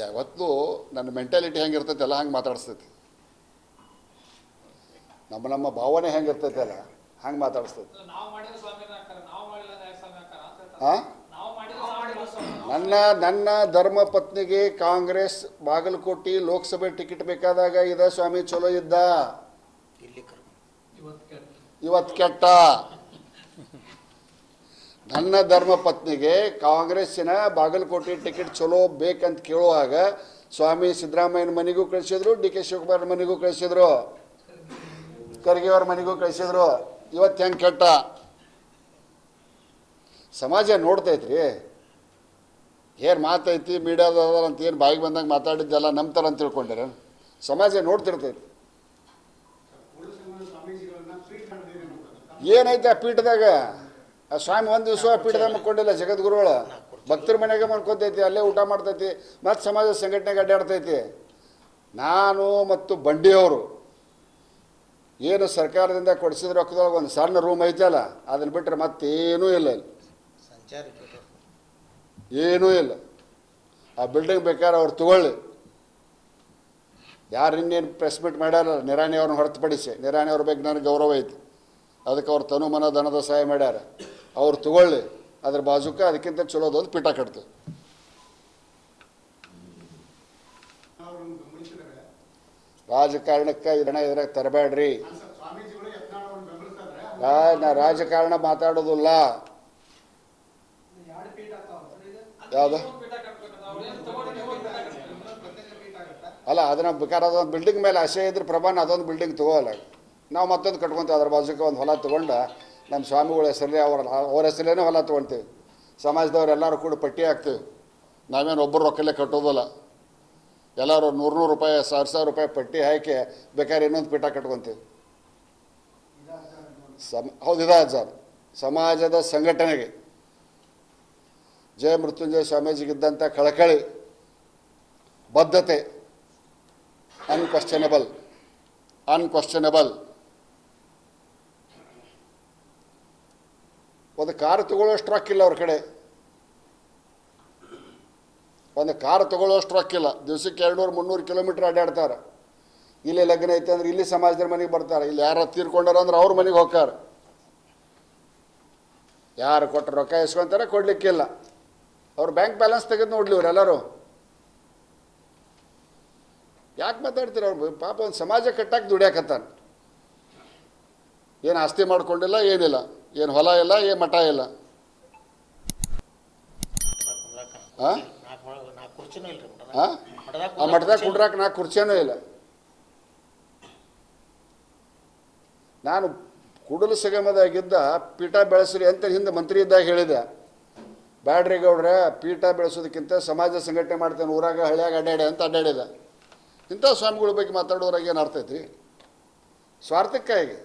ಯಾವತ್ತೂ ನನ್ನ ಮೆಂಟಾಲಿಟಿ ಹೆಂಗಿರ್ತೈತೆ ಅಲ್ಲ ಹಂಗೆ ಮಾತಾಡಿಸ್ತೈತಿ. ನಮ್ಮ ನಮ್ಮ ಭಾವನೆ ಹೆಂಗಿರ್ತೈತೆ ಅಲ್ಲ ಹಂಗೆ ಮಾತಾಡಿಸ್ತೈತಿ. ಹಾಂ ನನ್ನ ನನ್ನ ಧರ್ಮ ಪತ್ನಿಗೆ ಕಾಂಗ್ರೆಸ್ ಬಾಗಲಕೋಟೆ ಲೋಕಸಭೆ ಟಿಕೆಟ್ ಬೇಕಾದಾಗ ಇದ ಸ್ವಾಮಿ ಚಲೋ ಇದ್ದ. ಇವತ್ತು ಕೆಟ್ಟ. ನನ್ನ ಧರ್ಮ ಪತ್ನಿಗೆ ಕಾಂಗ್ರೆಸ್ಸಿನ ಬಾಗಲಕೋಟೆ ಟಿಕೆಟ್ ಚಲೋ ಬೇಕಂತ ಕೇಳುವಾಗ ಸ್ವಾಮಿ ಸಿದ್ದರಾಮಯ್ಯನ ಮನೆಗೂ ಕಳಿಸಿದ್ರು, ಡಿ ಕೆ ಶಿವಕುಮಾರ್ ಮನೆಗೂ ಕಳಿಸಿದ್ರು. ಖರ್ಗೆ ಮನೆಗೂ ಕಳಿಸಿದ್ರು. ಇವತ್ತು ಹೆಂಗೆ ಕೆಟ್ಟ? ಸಮಾಜ ನೋಡ್ತೈತ್ರಿ ಏನು ಮಾತೈತಿ ಮೀಡಿಯಾದ ಅಂತ ಏನು ಬಾಯಿಗೆ ಬಂದಂಗೆ ಮಾತಾಡಿದ್ದೆಲ್ಲ ನಂಬ್ತಾರ ಅಂತ ತಿಳ್ಕೊಂಡಿರ? ಸಮಾಜ ನೋಡ್ತಿರ್ತೈತಿ. ಏನೈತೆ ಆ ಪೀಠದಾಗ? ಆ ಸ್ವಾಮಿ ಒಂದು ದಿವಸ ಪೀಠದ ಪೀಠದಾಗ ಜಗದ್ಗುರುಗಳ. ಭಕ್ತರ ಮನೆಗೆ ಮಾಡ್ಕೊತೈತಿ ಅಲ್ಲೇ ಊಟ ಮಾಡ್ತೈತಿ ಮತ್ತು ಸಮಾಜ ಸಂಘಟನೆಗೆ ಅಡ್ಡಾಡ್ತೈತಿ. ನಾನು ಮತ್ತು ಬಂಡಿಯವರು ಏನು ಸರ್ಕಾರದಿಂದ ಕೊಡಿಸಿದ ರೊಕ್ಕದೊಳಗೆ ಒಂದು ಸಣ್ಣ ರೂಮ್ ಐತಲ್ಲ ಅದನ್ನು ಬಿಟ್ಟರೆ ಮತ್ತೇನೂ ಇಲ್ಲ ಇಲ್ಲಿ ಏನೂ ಇಲ್ಲ. ಆ ಬಿಲ್ಡಿಂಗ್ ಬೇಕಾದ್ರೆ ಅವ್ರು ತಗೊಳ್ಳಿ. ಯಾರು ಇನ್ನೇನು ಪ್ರೆಸ್ ಮೀಟ್ ಮಾಡ್ಯಾರ ನಿರಾಣಿ ಅವ್ರನ್ನ ಹೊರತುಪಡಿಸಿ ನಿರಾಣಿ ಅವ್ರ ಬಗ್ಗೆ ನನಗೆ ಗೌರವ ಐತಿ. ಅದಕ್ಕೆ ಅವ್ರು ತನು ಮನ ಧನದ ಸಹಾಯ ಮಾಡ್ಯಾರ. ಅವ್ರು ತಗೊಳ್ಳಿ. ಅದ್ರ ಬಾಜುಕ ಅದಕ್ಕಿಂತ ಚಲೋದೊಂದು ಪೀಠ ಕಟ್ತೀವಿ ರಾಜಕಾರಣಕ್ಕೆ ಇದನ್ನ ಇದ್ರಾಗ ತರಬೇಡ್ರಿ. ನಾ- ರಾಜಕಾರಣ ಮಾತಾಡೋದಿಲ್ಲ. ಯಾವ್ದು. ಅಲ್ಲ, ಅದನ್ನ ಬೇಕಾರ ಅದೊಂದು ಬಿಲ್ಡಿಂಗ್ ಮೇಲೆ ಆಸೆ ಇದ್ರೆ ಪ್ರಮಾಣ ಅದೊಂದು ಬಿಲ್ಡಿಂಗ್ ತಗೋಲ್ಲ. ನಾವು ಮತ್ತೊಂದು ಕಟ್ಕೊಂತೀವಿ, ಅದ್ರ ಬಾಜುಕ ಒಂದು ಹೊಲ ತೊಗೊಂಡು ನಮ್ಮ ಸ್ವಾಮಿಗಳ ಹೆಸರಲ್ಲೇ ಅವರ ಅವ್ರ ಹೆಸರಲ್ಲೇ ಹೊಲ ತೊಗೊಳ್ತೀವಿ. ಸಮಾಜದವ್ರು ಎಲ್ಲರೂ ಕೂಡ ಪಟ್ಟಿ ಹಾಕ್ತೀವಿ. ನಾವೇನು ಒಬ್ಬರು ರೊಕ್ಕಲ್ಲೇ ಕಟ್ಟೋದಲ್ಲ. ಎಲ್ಲರೂ ನೂರು ನೂರು ರೂಪಾಯಿ, ಸಾವಿರ ಸಾವಿರ ರೂಪಾಯಿ ಪಟ್ಟಿ ಹಾಕಿ ಬೇಕಾದ್ರೆ ಇನ್ನೊಂದು ಪೀಠ ಕಟ್ಕೊತೀವಿ. ಸಮ ಹೌದು ಇದಾದ ಸರ್. ಸಮಾಜದ ಸಂಘಟನೆಗೆ ಜಯ ಮೃತ್ಯುಂಜಯ ಸ್ವಾಮೀಜಿಗಿದ್ದಂಥ ಕಳಕಳಿ ಬದ್ಧತೆ ಅನ್ಕ್ವಶ್ಚನಬಲ್ ಅನ್ಕ್ವಶ್ಚನಬಲ್ ಒಂದು ಕಾರ್ ತಗೊಳ್ಳೋಷ್ಟು ರೊಕ್ಕಿಲ್ಲ ಅವ್ರ ಕಡೆ. ಒಂದು ಕಾರ್ ತಗೊಳ್ಳೋಷ್ಟು ರೊಕ್ಕಿಲ್ಲ ದಿವಸಕ್ಕೆ ಎರಡುನೂರು, ಮುನ್ನೂರು ಕಿಲೋಮೀಟ್ರ್ ಅಡ್ಡಾಡ್ತಾರೆ. ಇಲ್ಲಿ ಲಗ್ನ ಐತೆ ಅಂದ್ರೆ ಇಲ್ಲಿ ಸಮಾಜದ ಮನೆಗೆ ಬರ್ತಾರೆ. ಇಲ್ಲಿ ಯಾರು ತೀರ್ಕೊಂಡಾರ ಅಂದ್ರೆ ಅವ್ರ ಮನೆಗೆ ಹೋಗ್ತಾರೆ. ಯಾರು ಕೊಟ್ಟ ರೊಕ್ಕ ಎಸ್ಕೊಂತಾರೆ, ಕೊಡ್ಲಿಕ್ಕಿಲ್ಲ. ಅವ್ರು ಬ್ಯಾಂಕ್ ಬ್ಯಾಲೆನ್ಸ್ ತೆಗೆದು ನೋಡ್ಲಿ ಎಲ್ಲರೂ. ಯಾಕೆ ಮಾತಾಡ್ತೀರಿ ಅವ್ರು? ಪಾಪ ಒಂದು ಸಮಾಜ ಕಟ್ಟಕ್ಕೆ ದುಡಿಯಾಕತ್ತಾನೆ ಏನು ಆಸ್ತಿ ಮಾಡ್ಕೊಂಡಿಲ್ಲ, ಏನಿಲ್ಲ. ಏನು ಹೊಲ ಇಲ್ಲ, ಏನು ಮಠ ಇಲ್ಲ? ಆ? ಮಠದಾಗ ಕುಂಡ್ರಾಕ ನಾ ಕುರ್ಚಿನೂ ಇಲ್ಲ. ನಾನು ಕುಡಲು ಸಗಮದಾಗಿದ್ದ ಪೀಠ ಬೆಳೆಸ್ರಿ ಅಂತ ಹಿಂದೆ ಮಂತ್ರಿ ಇದ್ದಾಗ ಹೇಳಿದೆ. ಬ್ಯಾಡ್ರಿ ಗೌಡ್ರೆ, ಪೀಠ ಬೆಳೆಸೋದಕ್ಕಿಂತ ಸಮಾಜ ಸಂಘಟನೆ ಮಾಡ್ತೇನೆ, ಊರಾಗ ಹಳ್ಳಿಯಾಗ ಅಡ್ಡಾಡಿ ಅಂತ ಅಡ್ಡಾಡಿದ. ಇಂಥ ಸ್ವಾಮಿಗಳ ಬಗ್ಗೆ ಮಾತಾಡೋರಾಗ ಏನು ಅರ್ಥ ಐತಿ ಸ್ವಾರ್ಥಕ್ಕಾಗಿ